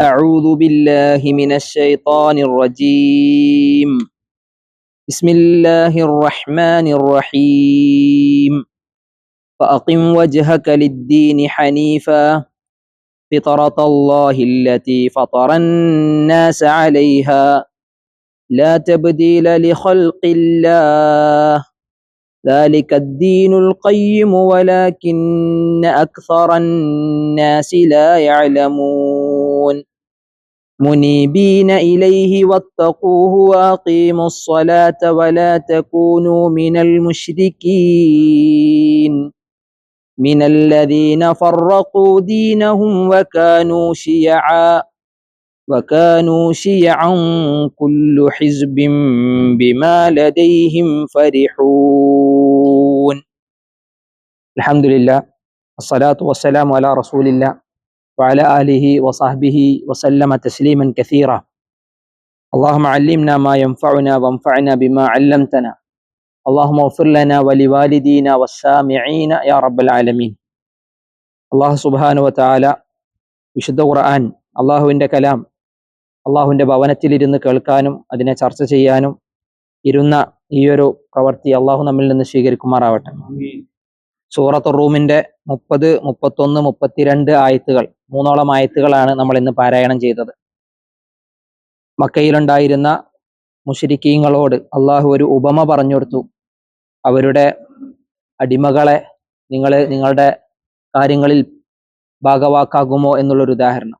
أعوذ بالله من الشيطان الرجيم. بسم الله الرحمن الرحيم. فأقم وجهك للدين حنيفا. فطرة الله التي فطر الناس عليها. لا تبديل لخلق الله. ذلك الدين القيم ولكن أكثر الناس لا يعلمون. منيبين إليه واتقوه وأقيموا الصلاة ولا تكونوا من المشركين من الذين فرقوا دينهم وكانوا شيعا وكانوا شيعا كل حزب بما لديهم فرحون الحمد لله الصلاة والسلام على رسول الله وعلى آله وصحبه وسلم تسليما كثيرا اللهم علمنا ما ينفعنا وانفعنا بما علمتنا اللهم اغفر لنا ولوالدينا والسامعين يا رب العالمين അള്ളാഹു സുബാനു വത്താല വിശുദ്ധ ഖുർആൻ അള്ളാഹുവിൻ്റെ കലാം അള്ളാഹുവിൻ്റെ ഭവനത്തിലിരുന്ന് കേൾക്കാനും അതിനെ ചർച്ച ചെയ്യാനും ഇരുന്ന ഈ ഒരു പ്രവൃത്തി അള്ളാഹു നമ്മിൽ നിന്ന് സ്വീകരിക്കുമാറാവട്ടെ സൂറത്ത് റൂമിന്റെ മുപ്പത് മുപ്പത്തൊന്ന് മുപ്പത്തിരണ്ട് ആയത്തുകൾ. മൂന്നോളം ആയത്തുകളാണ് നമ്മൾ ഇന്ന് പാരായണം ചെയ്തത്. മക്കയിലുണ്ടായിരുന്ന മുഷരിക്കീങ്ങളോട് അള്ളാഹു ഒരു ഉപമ പറഞ്ഞു കൊടുത്തു. അവരുടെ അടിമകളെ നിങ്ങൾ നിങ്ങളുടെ കാര്യങ്ങളിൽ ഭാഗവാക്കാകുമോ എന്നുള്ളൊരു ഉദാഹരണം.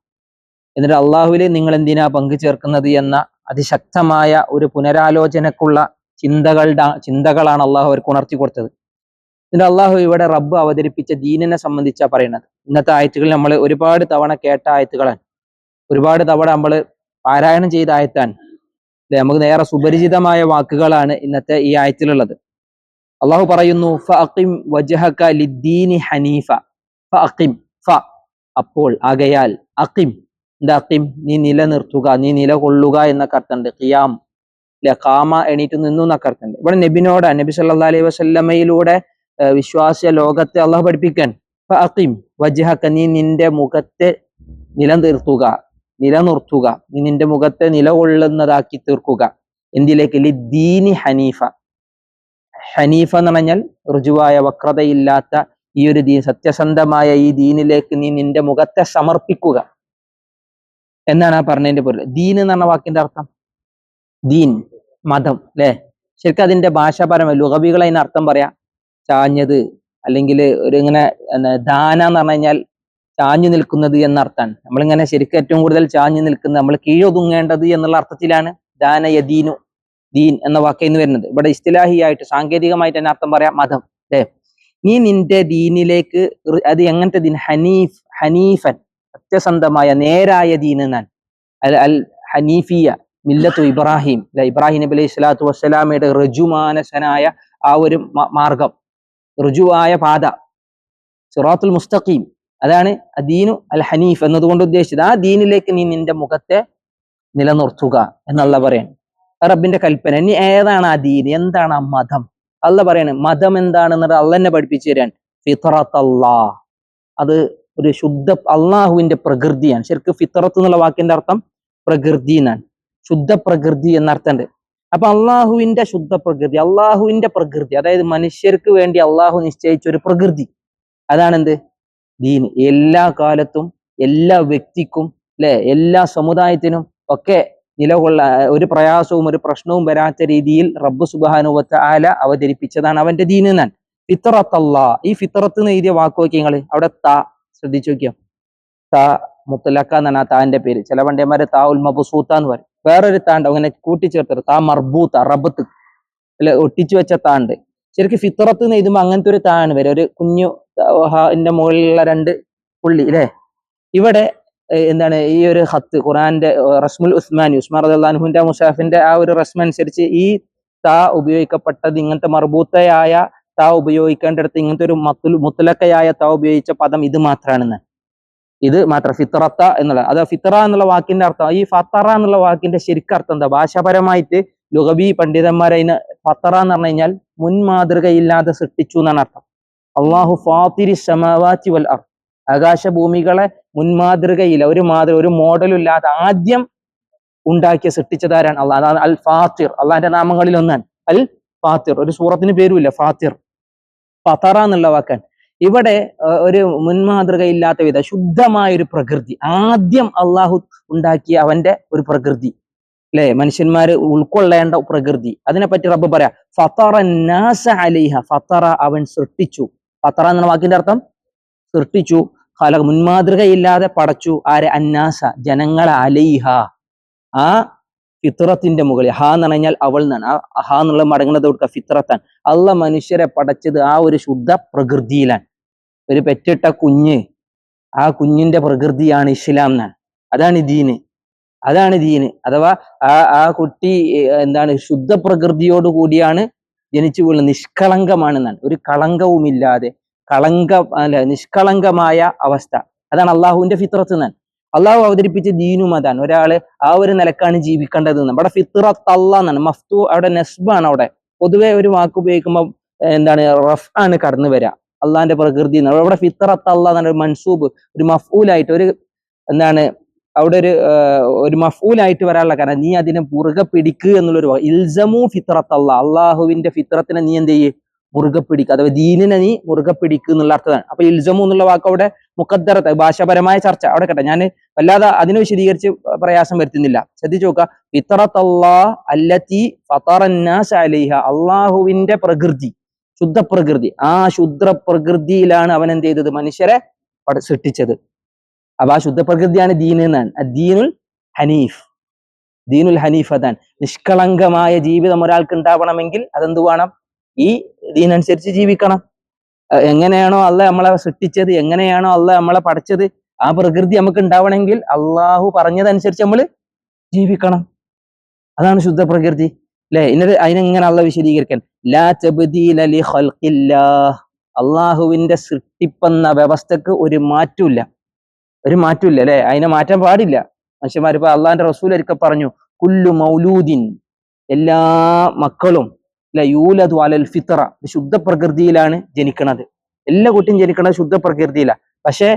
എന്നിട്ട് അള്ളാഹുവിൽ നിങ്ങൾ എന്തിനാ പങ്കു ചേർക്കുന്നത് എന്ന അതിശക്തമായ ഒരു പുനരാലോചനക്കുള്ള ചിന്തകളുടെ ചിന്തകളാണ് അള്ളാഹു അവർക്ക് ഉണർത്തി കൊടുത്തത്. എന്നിട്ട് അള്ളാഹു ഇവിടെ റബ്ബ് അവതരിപ്പിച്ച ദീനിനെ സംബന്ധിച്ചാ പറയുന്നത്. ഇന്നത്തെ ആയത്തുകൾ നമ്മൾ ഒരുപാട് തവണ കേട്ട ആയത്തുകളാണ്. ഒരുപാട് തവണ നമ്മൾ പാരായണം ചെയ്ത ആയത്താണ്. അല്ലെ നമുക്ക് നേരെ സുപരിചിതമായ വാക്കുകളാണ് ഇന്നത്തെ ഈ ആയത്തിലുള്ളത്. അള്ളാഹു പറയുന്നു വജഹക ലിദ്ദീനി ഹനീഫ. ഫ അപ്പോൾ ആകയാൽ അക്കിം എന്താ അക്കിം നീ നിലനിർത്തുക നീ നിലകൊള്ളുക എന്നൊക്കെ അർത്ഥമുണ്ട്. ഖിയാം. അല്ലെ കാമ എണീറ്റ് നിന്നു എന്നൊക്കെ അർത്ഥമുണ്ട്. ഇവിടെ നബിനോട് നബി സല്ലാ അലൈഹി വസല്ലമയിലൂടെ വിശ്വാസിയ ലോകത്തെ അള്ളാഹു പഠിപ്പിക്കാൻ. അക്കിം വജ്ഹക നീ നിന്റെ മുഖത്തെ നിലനിർത്തുക. നിലനിർത്തുക. നീ നിന്റെ മുഖത്തെ നിലകൊള്ളുന്നതാക്കി തീർക്കുക. എന്തിലേക്ക്? ദീനി ഹനീഫ. ഹനീഫ എന്ന് പറഞ്ഞാൽ ഋജുവായ വക്രതയില്ലാത്ത ഈ ഒരു ദീൻ സത്യസന്ധമായ ഈ ദീനിലേക്ക് നീ നിന്റെ മുഖത്തെ സമർപ്പിക്കുക. എന്നാണ് ആ പറഞ്ഞതിന്റെ പൊരുൾ. ദീൻ എന്ന് പറഞ്ഞ വാക്കിന്റെ അർത്ഥം? ദീൻ മതം അല്ലെ ശരിക്കും അതിന്റെ ഭാഷാപരമായ ലുഹബികൾ അതിന് അർത്ഥം പറയാം. ചാഞ്ഞത് അല്ലെങ്കിൽ ഒരു ഇങ്ങനെ ദാന എന്ന് പറഞ്ഞു കഴിഞ്ഞാൽ ചാഞ്ഞു നിൽക്കുന്നത് എന്നർത്ഥമാണ് നമ്മളിങ്ങനെ ശരിക്കും ഏറ്റവും കൂടുതൽ ചാഞ്ഞു നിൽക്കുന്നത് നമ്മൾ കീഴൊതുങ്ങേണ്ടത് എന്നുള്ള അർത്ഥത്തിലാണ് ദാന യദീനു ദീൻ എന്ന വാക്കിന്ന് വരുന്നത്. ഇവിടെ ഇസ്തിലാഹിയായിട്ട് സാങ്കേതികമായിട്ട് തന്നെ അർത്ഥം പറയാം മതം. അല്ലേ നീ നിന്റെ ദീനിലേക്ക് അത് എങ്ങനത്തെ ദീൻ? ഹനീഫ് ഹനീഫൻ സത്യസന്ധമായ നേരായ ദീൻ എന്നാണ്. അൽ അൽ ഹനീഫിയ മില്ലത്തു ഇബ്രാഹിം. അല്ലെ ഇബ്രാഹിം നബി അലൈഹി സ്വലാത്തു വസ്സലാമയുടെ റജുമാനസനായ ആ ഒരു മാർഗം. ഋജുവായ പാത. സിറാത്തുൽ മുസ്തഖീം. അതാണ് അദീനു അൽ ഹനീഫ് എന്നതുകൊണ്ട് ഉദ്ദേശിച്ചത്. ആ ദീനിലേക്ക് നീ നിന്റെ മുഖത്തെ നിലനിർത്തുക എന്നുള്ള പറയാണ്. റബ്ബിന്റെ കൽപ്പന. ഇനി ഏതാണ് ആ ദീൻ? എന്താണ് ആ മതം? അല്ല പറയാണ് മതം എന്താണെന്നത് അല്ല തന്നെ പഠിപ്പിച്ചു തരാൻ. ഫിത്രത്ത് അല്ലാ അത് ഒരു ശുദ്ധ അള്ളാഹുവിന്റെ പ്രകൃതിയാണ്. ശരിക്കും ഫിത്രത്ത് എന്നുള്ള വാക്കിന്റെ അർത്ഥം പ്രകൃതി എന്നാണ് ശുദ്ധ പ്രകൃതി എന്നർത്ഥമുണ്ട്. അപ്പൊ അള്ളാഹുവിന്റെ ശുദ്ധ പ്രകൃതി അള്ളാഹുവിന്റെ പ്രകൃതി അതായത് മനുഷ്യർക്ക് വേണ്ടി അള്ളാഹു നിശ്ചയിച്ച ഒരു പ്രകൃതി അതാണ് എന്ത് ദീൻ. എല്ലാ കാലത്തും എല്ലാ വ്യക്തിക്കും അല്ലെ എല്ലാ സമുദായത്തിനും ഒക്കെ നിലകൊള്ള ഒരു പ്രയാസവും ഒരു പ്രശ്നവും വരാത്ത രീതിയിൽ റബ്ബ് സുബാനുവത്ത് ആല അവതരിപ്പിച്ചതാണ് അവന്റെ ദീൻ എന്നാൻ ഫിത്തറത്തല്ലാ ഈ ഫിത്തറത്ത് എന്ന് എഴുതിയ വാക്ക് നോക്കി നിങ്ങൾ അവിടെ താ ശ്രദ്ധിച്ചു നോക്കിയോ? താ മുത്തലക്ക എന്നാണ് ആ താന്റെ പേര്. ചില വണ്ടിയന്മാരെ താ ഉൽ മബുസൂത്ത എന്ന് പറയും. വേറൊരു താണ്ട് അങ്ങനെ കൂട്ടിച്ചേർത്തത് താ മർബൂത്ത റബത്ത് അല്ലെ ഒട്ടിച്ചു വെച്ച താണ്ട്. ശരിക്കും ഫിത്രത്ത് എന്ന് എഴുതുമ്പോൾ അങ്ങനത്തെ ഒരു താണ് വരെ. ഒരു കുഞ്ഞു ന്റെ മുകളിലുള്ള രണ്ട് പുള്ളി അല്ലെ ഇവിടെ എന്താണ് ഈ ഒരു ഹത്ത് ഖുറാന്റെ റസ്മുൽ ഉസ്മാനി ഉസ്മാൻ റദാൻഹുവിന്റെ മുസാഫിന്റെ ആ ഒരു റസ്മ അനുസരിച്ച് ഈ താ ഉപയോഗിക്കപ്പെട്ടത് ഇങ്ങനത്തെ മർബൂത്തയായ താ ഉപയോഗിക്കേണ്ടടുത്ത് ഇങ്ങനത്തെ ഒരു മുത്തലക്കയായ താ ഉപയോഗിച്ച പദം ഇത് മാത്രമാണെന്ന് ഇത് മാത്രം ഫിത്രത്ത എന്നുള്ള അത് ഫിത്ര എന്നുള്ള വാക്കിന്റെ അർത്ഥം ഈ ഫത്തറ എന്നുള്ള വാക്കിന്റെ ശരിക്കർത്ഥം എന്താ? ഭാഷാപരമായിട്ട് ലുഗബി പണ്ഡിതന്മാരെ ഫത്തറ എന്ന് പറഞ്ഞു കഴിഞ്ഞാൽ മുൻമാതൃകയില്ലാതെ സൃഷ്ടിച്ചു എന്നാണ് അർത്ഥം. അള്ളാഹു ഫാത്തിരി സമാവാത്തി വൽ അർ ആകാശഭൂമികളെ മുൻമാതൃകയില്ല ഒരു മാതൃ ഒരു മോഡലും ഇല്ലാതെ ആദ്യം ഉണ്ടാക്കിയ സൃഷ്ടിച്ചതാരാണ് അള്ളാഹ് അതാണ് അൽ ഫാത്തിർ. അള്ളാഹിന്റെ നാമങ്ങളിൽ ഒന്നാണ്. അൽ ഫാത്തിർ. ഒരു സൂറത്തിന് പേരുമില്ല ഫാത്തിർ. ഫത്തറ എന്നുള്ള വാക്കാൻ ഇവിടെ ഒരു മുൻമാതൃകയില്ലാത്ത വിധ ശുദ്ധമായ ഒരു പ്രകൃതി. ആദ്യം അള്ളാഹു ഉണ്ടാക്കിയ അവന്റെ ഒരു പ്രകൃതി. അല്ലെ മനുഷ്യന്മാര് ഉൾക്കൊള്ളേണ്ട പ്രകൃതി. അതിനെ പറ്റി റബ്ബ് പറയാ ഫത്തറ നാസ അലിഹ ഫത്തറ അവൻ സൃഷ്ടിച്ചു. ഫത്തറ എന്ന വാക്കിന്റെ അർത്ഥം? സൃഷ്ടിച്ചു. മുൻമാതൃകയില്ലാതെ പടച്ചു. ആരെ? അന്നാസ ജനങ്ങളെ അലൈഹ. ആ ഫിത്രത്തിന്റെ മുകളിൽ. ഹാ എന്ന് പറഞ്ഞാൽ അവൾ എന്നാണ് ആ ഹാ എന്നുള്ള മടങ്ങുന്നത് കൊടുക്കുക ഫിത്രത്താൻ അല്ല മനുഷ്യരെ പടച്ചത് ആ ഒരു ശുദ്ധ പ്രകൃതിയിലാണ്. ഒരു പെറ്റിട്ട കുഞ്ഞ് ആ കുഞ്ഞിന്റെ പ്രകൃതിയാണ് ഇസ്ലാം എന്നാണ്. അതാണ് ദീന്. അതാണ് ദീന്. അഥവാ ആ ആ കുട്ടി എന്താണ് ശുദ്ധ പ്രകൃതിയോട് കൂടിയാണ് ജനിച്ചു പോലും നിഷ്കളങ്കമാണ് എന്നാണ് ഒരു കളങ്കവുമില്ലാതെ കളങ്ക അല്ല നിഷ്കളങ്കമായ അവസ്ഥ. അതാണ് അള്ളാഹുവിന്റെ ഫിത്രത്ത് എന്നാണ്. അള്ളാഹു അവതരിപ്പിച്ച ദീനും അതാണ്. ഒരാൾ ആ ഒരു നിലക്കാണ് ജീവിക്കേണ്ടത് നമ്മുടെ ഫിത്രത്ത് അല്ല എന്നാണ്. മഫ്തു അവിടെ നെസ്ബാണ് അവിടെ. പൊതുവെ ഒരു വാക്ക് ഉപയോഗിക്കുമ്പോൾ എന്താണ് റഫ് ആണ് കടന്നു വരിക അള്ളാഹിന്റെ പ്രകൃതി അവിടെ ഫിത്രത്ത് അല്ല ഒരു മൻസൂബ് ഒരു മഫൂലായിട്ട് ഒരു എന്താണ് അവിടെ ഒരു ഒരു മഫൂലായിട്ട് വരാനുള്ള കാരണം നീ അതിനെ മുറുകെ പിടിക്കുക എന്നുള്ളൊരു ഇൽസമു ഫിത്രത്ത് അല്ല അള്ളാഹുവിന്റെ ഫിത്രത്തിനെ നീ എന്ത് ചെയ്യേ? മുറുകെ പിടിക്കുക അഥവാ ദീനിനെ നീ മുറുകെ പിടിക്കുക എന്നുള്ള അർത്ഥമാണ്. അപ്പൊ ഇൽസമു എന്നുള്ള വാക്ക് അവിടെ മുഖദ്ദറത്ത് ഭാഷാപരമായ ചർച്ച. അവിടെ കേട്ടെ ഞാൻ വല്ലാതെ അതിന് വിശദീകരിച്ച് പ്രയാസം വരുത്തുന്നില്ല. ശ്രദ്ധിച്ചു നോക്കുക. ഫിത്രത്ത് അല്ലാ അല്ലത്തി ഫത്തറന്നാസ് അലൈഹ. അള്ളാഹുവിന്റെ പ്രകൃതി ശുദ്ധ പ്രകൃതി ആ ശുദ്ധ പ്രകൃതിയിലാണ് അവൻ എന്ത് ചെയ്തത്? മനുഷ്യരെ സൃഷ്ടിച്ചത്. അപ്പൊ ആ ശുദ്ധ പ്രകൃതിയാണ് ദീൻ എന്നാണ്. ദീനുൽ ഹനീഫ്. ദീനുൽ ഹനീഫ് അതാണ്. നിഷ്കളങ്കമായ ജീവിതം ഒരാൾക്ക് ഉണ്ടാവണമെങ്കിൽ അതെന്ത് വേണം? ഈ ദീനനുസരിച്ച് ജീവിക്കണം. എങ്ങനെയാണോ അല്ല നമ്മളെ സൃഷ്ടിച്ചത് എങ്ങനെയാണോ അല്ല നമ്മളെ പഠിച്ചത് ആ പ്രകൃതി നമുക്ക് ഉണ്ടാവണമെങ്കിൽ അള്ളാഹു പറഞ്ഞതനുസരിച്ച് നമ്മൾ ജീവിക്കണം. അതാണ് ശുദ്ധ പ്രകൃതി. അല്ലെ ഇന്നത് അതിനെങ്ങനെ അള്ള വിശദീകരിക്കാൻ? ലാ ലി അള്ളാഹുവിന്റെ സൃഷ്ടിപ്പെന്ന വ്യവസ്ഥക്ക് ഒരു മാറ്റമില്ല ഒരു മാറ്റമില്ല അല്ലെ അതിനെ മാറ്റാൻ പാടില്ല. മനുഷ്യന്മാർ ഇപ്പൊ അള്ളാഹിന്റെ റസൂൽ ഒരിക്കൽ പറഞ്ഞു കുല്ലു മൗലൂദിൻ. എല്ലാ മക്കളും അല്ലെ യൂലതു അലൽ ഫിത്ര ശുദ്ധ പ്രകൃതിയിലാണ് ജനിക്കണത്. എല്ലാ കുട്ടിയും ജനിക്കണത് ശുദ്ധ പ്രകൃതിയിലാണ് പക്ഷേ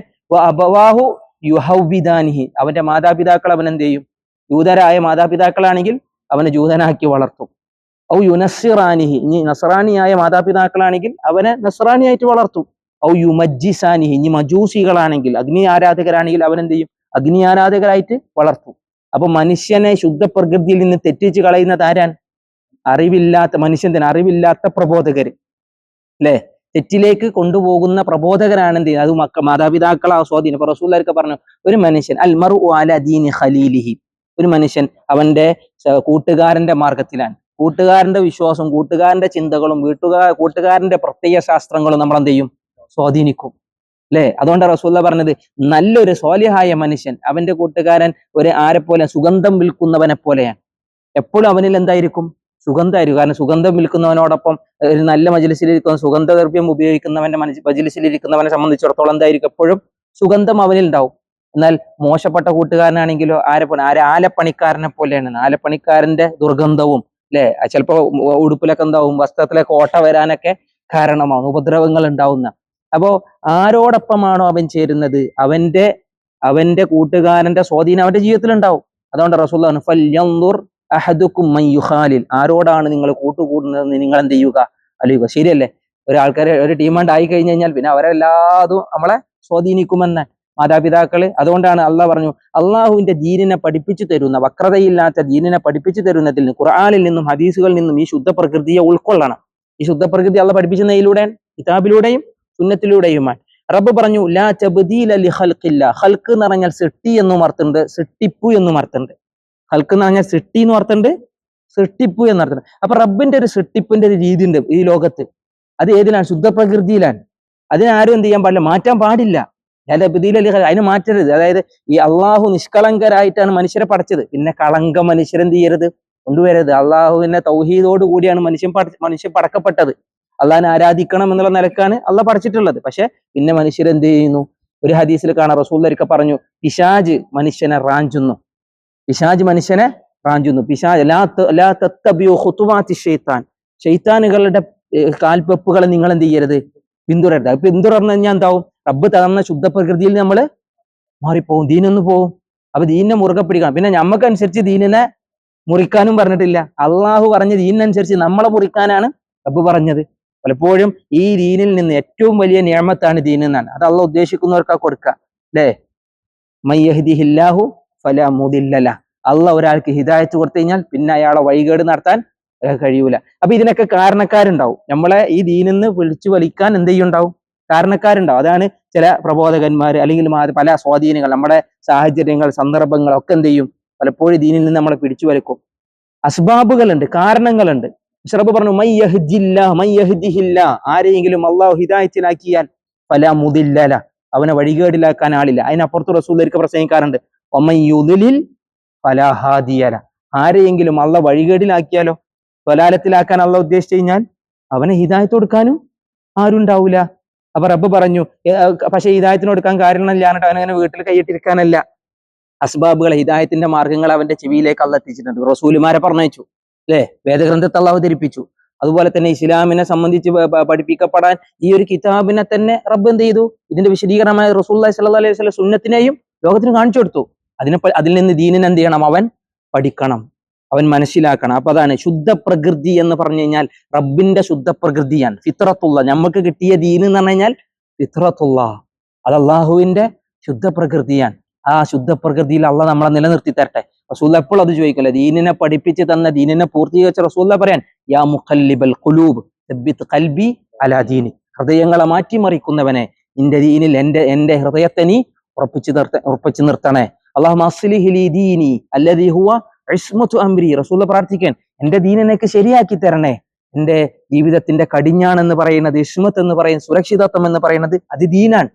അബവാഹു യുഹൗബിദാനിഹി. അവന്റെ മാതാപിതാക്കൾ അവൻ എന്ത് ചെയ്യും ജൂതരായ മാതാപിതാക്കളാണെങ്കിൽ അവനെ ജൂതനാക്കി വളർത്തും. ഔ യുനസിറാനിഹി ഇനി നസറാനിയായ മാതാപിതാക്കളാണെങ്കിൽ അവനെ നസറാനിയായിട്ട് വളർത്തും. ഔ യുമജ്ജിസാനിഹി. ഇനി മജൂസികളാണെങ്കിൽ അഗ്നി ആരാധകരാണെങ്കിൽ അവൻ എന്ത് ചെയ്യും അഗ്നി ആരാധകരായിട്ട് വളർത്തും. അപ്പൊ മനുഷ്യനെ ശുദ്ധ പ്രകൃതിയിൽ നിന്ന് തെറ്റിച്ച് കളയുന്നത് ആരാൻ അറിവില്ലാത്ത മനുഷ്യൻ തന്നെ അറിവില്ലാത്ത പ്രബോധകർ. അല്ലെ തെറ്റിലേക്ക് കൊണ്ടുപോകുന്ന പ്രബോധകരാണ് എന്ത് അത് മക്ക മാതാപിതാക്കളെ സ്വാധീനം. ഇപ്പൊ റസൂല്ലാർക്ക് പറഞ്ഞു ഒരു മനുഷ്യൻ അൽ മറു അല ദീനി ഖലീലിഹി. ഒരു മനുഷ്യൻ അവന്റെ കൂട്ടുകാരന്റെ മാർഗത്തിലാണ്. കൂട്ടുകാരന്റെ വിശ്വാസം കൂട്ടുകാരന്റെ ചിന്തകളും വീട്ടുകാർ കൂട്ടുകാരന്റെ പ്രത്യയ ശാസ്ത്രങ്ങളും നമ്മൾ എന്ത് ചെയ്യും? സ്വാധീനിക്കും. അല്ലെ അതുകൊണ്ട് റസൂല്ല പറഞ്ഞത് നല്ലൊരു സ്വാലിഹായ മനുഷ്യൻ അവന്റെ കൂട്ടുകാരൻ ഒരു ആരെ പോലെ സുഗന്ധം വിൽക്കുന്നവനെ പോലെയാണ്. എപ്പോഴും അവനിൽ എന്തായിരിക്കും? സുഗന്ധമായിരിക്കും. കാരണം സുഗന്ധം വിൽക്കുന്നവനോടൊപ്പം ഒരു നല്ല മജിലിസിലിരിക്കുന്ന സുഗന്ധദ്രവ്യം ഉപയോഗിക്കുന്നവന്റെ മജിലിസിലിരിക്കുന്നവനെ സംബന്ധിച്ചിടത്തോളം എന്തായിരിക്കും? എപ്പോഴും സുഗന്ധം അവനിൽ ഉണ്ടാവും. എന്നാൽ മോശപ്പെട്ട കൂട്ടുകാരനാണെങ്കിലോ ആരെ പോലെ ആരെ ആലപ്പണിക്കാരനെ പോലെയാണ്. ആലപ്പണിക്കാരന്റെ ദുർഗന്ധവും അല്ലെ? ചിലപ്പോ ഉടുപ്പിലൊക്കെ എന്താവും വസ്ത്രത്തിലൊക്കെ കോട്ട വരാനൊക്കെ കാരണമാവും ഉപദ്രവങ്ങൾ ഉണ്ടാവുന്ന. അപ്പോൾ ആരോടൊപ്പമാണോ അവൻ ചേരുന്നത്? അവന്റെ അവന്റെ കൂട്ടുകാരന്റെ സ്വാധീനം അവന്റെ ജീവിതത്തിൽ ഉണ്ടാവും അതുകൊണ്ട് റസൂൽ ഫല്യൻദുർ അഹദുക്കും മൻ യുഖാലിൽ. ആരോടാണ് നിങ്ങൾ കൂട്ടുകൂടുന്നതെന്ന് നിങ്ങൾ എന്ത് ചെയ്യുക അറിയുക ശരിയല്ലേ? ഒരാൾക്കാരെ ഒരു ടീമാണ്ട് ആയി കഴിഞ്ഞു കഴിഞ്ഞാൽ പിന്നെ അവരെല്ലാതും നമ്മളെ സ്വാധീനിക്കുമെന്ന് മാതാപിതാക്കൾ. അതുകൊണ്ടാണ് അള്ളാഹ് പറഞ്ഞു അള്ളാഹുവിന്റെ ദീനിനെ പഠിപ്പിച്ചു തരുന്ന വക്രതയില്ലാത്ത ദീനിനെ പഠിപ്പിച്ചു തരുന്നതിൽ നിന്ന് ഖുർആാനിൽ നിന്നും ഹദീസുകളിൽ നിന്നും ഈ ശുദ്ധ പ്രകൃതിയെ ഉൾക്കൊള്ളണം. ഈ ശുദ്ധ പ്രകൃതി അള്ള പഠിപ്പിച്ചതിലൂടെ കിതാബിലൂടെയും സുന്നത്തിലൂടെയുമാണ്. റബ്ബ് പറഞ്ഞു ലാ തബ്ദീല ലി ഹൽക്കില്ല ഖൽഖ് എന്ന് പറഞ്ഞാൽ സൃഷ്ടി എന്നും അർത്ഥമുണ്ട് സിട്ടിപ്പു എന്നും അർത്ഥമുണ്ട്. ഖൽഖ് എന്ന് പറഞ്ഞാൽ സൃഷ്ടി എന്ന് പറഞ്ഞിട്ടുണ്ട് സൃഷ്ടിപ്പു എന്ന് അർത്ഥം അപ്പൊ റബ്ബിന്റെ ഒരു സൃഷ്ടിപ്പിന്റെ ഒരു രീതി ഉണ്ട് ഈ ലോകത്ത്. അത് ഏതിലാണ്? ശുദ്ധ പ്രകൃതിയിലാണ് അതിനെ ആരും എന്ത് ചെയ്യാൻ പാടില്ല. മാറ്റാൻ പാടില്ല. അതിന് മാറ്റരുത്. അതായത് ഈ അള്ളാഹു നിഷ്കളങ്കരായിട്ടാണ് മനുഷ്യരെ പഠിച്ചത് പിന്നെ കളങ്ക മനുഷ്യരെന്ത് ചെയ്യരുത്? കൊണ്ടുവരരുത്. അള്ളാഹുവിന്റെ തൗഹീദോട് കൂടിയാണ് മനുഷ്യൻ പഠിച്ച മനുഷ്യൻ പടക്കപ്പെട്ടത്. അള്ളാഹിനെ ആരാധിക്കണം എന്നുള്ള നിലക്കാണ് അള്ളാഹ് പഠിച്ചിട്ടുള്ളത് പക്ഷെ പിന്നെ മനുഷ്യരെന്ത് ചെയ്യുന്നു? ഒരു ഹദീസിൽ കാണാം റസൂല്ലരിക്ക പറഞ്ഞു പിശാജ് മനുഷ്യനെ റാഞ്ചുന്നു. പിശാജ് മനുഷ്യനെ റാഞ്ചുന്നു. പിശാജ് ഖുതുവാത്തി ഷെയ്ത്താൻ ഷെയ്ത്താനുകളുടെ കാൽപ്പപ്പുകളെ നിങ്ങൾ എന്ത് ചെയ്യരുത്? പിന്തുടരുത് അത് പിന്തുടർന്ന് കഴിഞ്ഞാൽ എന്താവും? റബ്ബ് തന്ന ശുദ്ധ പ്രകൃതിയിൽ നമ്മൾ മാറിപ്പോവും. ദീനൊന്ന് പോവും. അപ്പൊ ദീനിനെ മുറുകെ പിടിക്കണം. പിന്നെ ഞമ്മക്കനുസരിച്ച് ദീനിനെ മുറിക്കാനും പറഞ്ഞിട്ടില്ല. അള്ളാഹു പറഞ്ഞ ദീനിനനുസരിച്ച് നമ്മളെ മുറിക്കാനാണ് റബ്ബ് പറഞ്ഞത്. പലപ്പോഴും ഈ ദീനിൽ നിന്ന് ഏറ്റവും വലിയ നിയമത്താണ് ദീനെന്നാണ്. അത് അള്ളാഹ് ഉദ്ദേശിക്കുന്നവർക്കാ കൊടുക്കുക അല്ലേ മയ്യഹ്ദിഹില്ലാഹു ഫലാ മുദില്ലല. അള്ളാഹ് ഒരാൾക്ക് ഹിദായത്ത് കൊടുത്തു കഴിഞ്ഞാൽ പിന്നെ അയാളെ വഴികേട് നടത്താൻ കഴിയൂല. അപ്പൊ ഇതിനൊക്കെ കാരണക്കാരുണ്ടാവും. നമ്മളെ ഈ ദീനിന്ന് വിളിച്ചു വലിക്കാൻ എന്ത് ചെയ്യുണ്ടാവും? കാരണക്കാരുണ്ടാവും. അതാണ് ചില പ്രബോധകന്മാർ അല്ലെങ്കിൽ പല സ്വാധീനങ്ങൾ നമ്മുടെ സാഹചര്യങ്ങൾ സന്ദർഭങ്ങൾ ഒക്കെ എന്ത് ചെയ്യും? പലപ്പോഴും ദീനിൽ നിന്ന് നമ്മളെ പിടിച്ചു വലിക്കും. അസ്ബാബുകളുണ്ട് കാരണങ്ങളുണ്ട്. ഷറബ് പറഞ്ഞു മൈ യഹ്ജില്ല മൈ യഹ്ദിഹില്ല. ആരെയെങ്കിലും അള്ളാഹു ഹിദായത്തിലാക്കിയാൽ ഫല മുദില്ലല. അവനെ വഴികേടിലാക്കാൻ ആളില്ല. അതിനപ്പുറത്ത് റസൂലേക്ക് പ്രസംഗിക്കാറുണ്ട് ഒമൈ യുദിലിൽ ഫലാഹാദിയല ആരെയെങ്കിലും അള്ള വഴികേടിലാക്കിയാലോ? സ്വലാലത്തിലാക്കാൻ അള്ള ഉദ്ദേശിച്ചു കഴിഞ്ഞാൽ അവനെ ഹിദായത്ത് കൊടുക്കാനും ആരുണ്ടാവൂല. അപ്പൊ റബ്ബ് പറഞ്ഞു "ഏ, ആ, പക്ഷെ ഹിതായത്തിന് കൊടുക്കാൻ കാരണമില്ല എന്നിട്ട് അവനങ്ങനെ വീട്ടിൽ കൈയിട്ടിരിക്കാനല്ല. അസ്ബാബുകൾ ഹിതായത്തിന്റെ മാർഗങ്ങൾ അവന്റെ ചെവിയിലേക്ക് അള്ള എത്തിച്ചിട്ടുണ്ട്. റസൂലുമാരെ പറഞ്ഞയച്ചു അല്ലേ? വേദഗ്രന്ഥത്തെ അള്ള അവതരിപ്പിച്ചു. അതുപോലെ തന്നെ ഇസ്ലാമിനെ സംബന്ധിച്ച് പഠിപ്പിക്കപ്പെടാൻ ഈ ഒരു കിതാബിനെ തന്നെ റബ്ബ് എന്ത് ചെയ്തു? ഇതിന്റെ വിശദീകരണമായ റസൂൽ അലൈഹി വസല്ലം സുന്നത്തിനെയും ലോകത്തിന് കാണിച്ചു കൊടുത്തു. അതിനെ അതിൽ നിന്ന് ദീനിനെ എന്ത് ചെയ്യണം? അവൻ പഠിക്കണം. അവൻ മനസ്സിലാക്കണം. അപ്പൊ അതാണ് ശുദ്ധ പ്രകൃതി എന്ന് പറഞ്ഞു കഴിഞ്ഞാൽ റബ്ബിന്റെ ശുദ്ധ പ്രകൃതിയാണ് ഫിത്രത്തുള്ള നമുക്ക് കിട്ടിയ ദീൻ എന്ന് പറഞ്ഞു കഴിഞ്ഞാൽ ഫിത്രത്തുള്ള അത് അള്ളാഹുവിന്റെ ശുദ്ധ പ്രകൃതിയാണ് ആ ശുദ്ധ പ്രകൃതിയിൽ അള്ളാഹ് നമ്മളെ നിലനിർത്തി തരട്ടെ. റസൂൽ എപ്പോൾ അത് ചോദിക്കല്ലേ? ദീനിനെ പഠിപ്പിച്ച് തന്ന ദീനിനെ പൂർത്തീകരിച്ച റസൂല്ല പറയാൻ? യാ മുഖല്ലിബൽ ഖുലൂബ് തബ്ബിത് ഖൽബി അലാ ദീനി. ഹൃദയങ്ങളെ മാറ്റിമറിക്കുന്നവനെ നിന്റെ ദീനിൽ എന്റെ എന്റെ ഹൃദയത്തെ നീ ഉറപ്പിച്ചു നിർത്ത ഉറപ്പിച്ചു നിർത്തണേ. അള്ളാഹു മസ്ലിഹി ദീനി അല്ലദീ ഹുവ ഇസ്മതു അംരി. റസൂല പ്രാർത്ഥിക്കാൻ എന്റെ ദീനിനേക്ക് ശരിയാക്കി തരണേ. എന്റെ ജീവിതത്തിന്റെ കടിഞ്ഞാണെന്ന് പറയുന്നത് ഇസ്മത്ത് എന്ന് പറയുന്നത് സുരക്ഷിതത്വം എന്ന് പറയുന്നത് അത് ദീനാണ്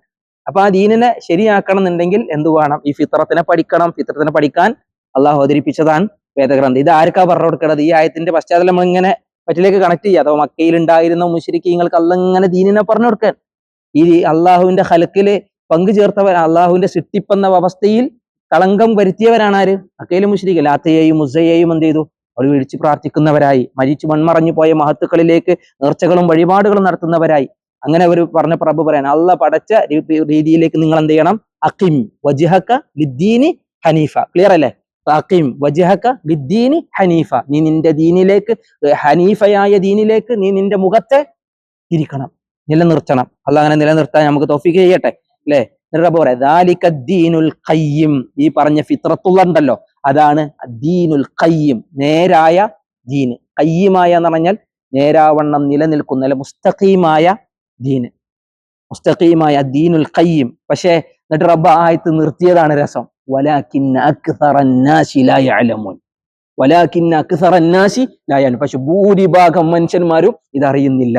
അപ്പൊ ആ ദീനിനെ ശരിയാക്കണം എന്നുണ്ടെങ്കിൽ എന്ത് വേണം? ഈ ഫിത്രത്തിനെ പഠിക്കണം. ഫിത്രത്തിനെ പഠിക്കാൻ അള്ളാഹു അവതരിപ്പിച്ചതാണ് വേദഗ്രന്ഥം. ഇത് ആർക്കാ പറഞ്ഞു കൊടുക്കേണ്ടത് ഈ ആയത്തിന്റെ പശ്ചാത്തലം നമ്മൾ ഇങ്ങനെ മറ്റിലേക്ക് കണക്ട് ചെയ്യുക അഥവാ മക്കയിൽ ഉണ്ടായിരുന്ന മുഷരിക്കീങ്ങൾക്ക് അല്ല ഇങ്ങനെ ദീനിനെ പറഞ്ഞു കൊടുക്കാൻ. ഈ അള്ളാഹുവിന്റെ ഹലക്കിൽ പങ്കു ചേർത്തവർ അള്ളാഹുവിന്റെ സിട്ടിപ്പെന്ന അവസ്ഥയിൽ കളങ്കം വരുത്തിയവരാണ് ആര് അക്കയിലും മുഷരിക്ക് ലാത്തയെയും മുസയെയും എന്ത് ചെയ്തു? അവർ വിളിച്ച് പ്രാർത്ഥിക്കുന്നവരായി. മരിച്ചു മൺമറഞ്ഞു പോയ മഹത്തുക്കളിലേക്ക് നേർച്ചകളും വഴിപാടുകളും നടത്തുന്നവരായി. അങ്ങനെ അവർ പറഞ്ഞ പ്രഭു പറയാൻ അള്ള പടച്ച രീതിയിലേക്ക് നിങ്ങൾ എന്ത് ചെയ്യണം? അക്കിം വജിഹക്ക ലിദ്ദീനി ഹനീഫ. ക്ലിയർ അല്ലേ? അക്കിം വജിഹക്ക ലിദ്ദീനി ഹനീഫ. നീ നിന്റെ ദീനിലേക്ക് ഹനീഫയായ ദീനിലേക്ക് നീ നിന്റെ മുഖത്തെ തിരിക്കണം നിലനിർത്തണം. അല്ല അങ്ങനെ നിലനിർത്താൻ നമുക്ക് തോഫിക്ക് ചെയ്യട്ടെ? അല്ലേ? എന്നിട്ട് ദാലിക്കദ്ദീനുൽ ഖയ്യിം. ഈ പറഞ്ഞ ഫിത്രത്തുള്ള ഉണ്ടല്ലോ അതാണ് ദീനുൽ കയ്യും നേരായ ദീന്. കയ്യമായ എന്ന് പറഞ്ഞാൽ നേരാവണ്ണം നിലനിൽക്കുന്ന അല്ലെ മുസ്തഖീമായ ദീന്. മുസ്തഖീമായ ദീനുൽ കയ്യും പക്ഷേ എന്നിട്ട് റബ്ബ് ആയത്ത് നിർത്തിയതാണ് രസം. പക്ഷെ ഭൂരിഭാഗം മനുഷ്യന്മാരും ഇതറിയുന്നില്ല.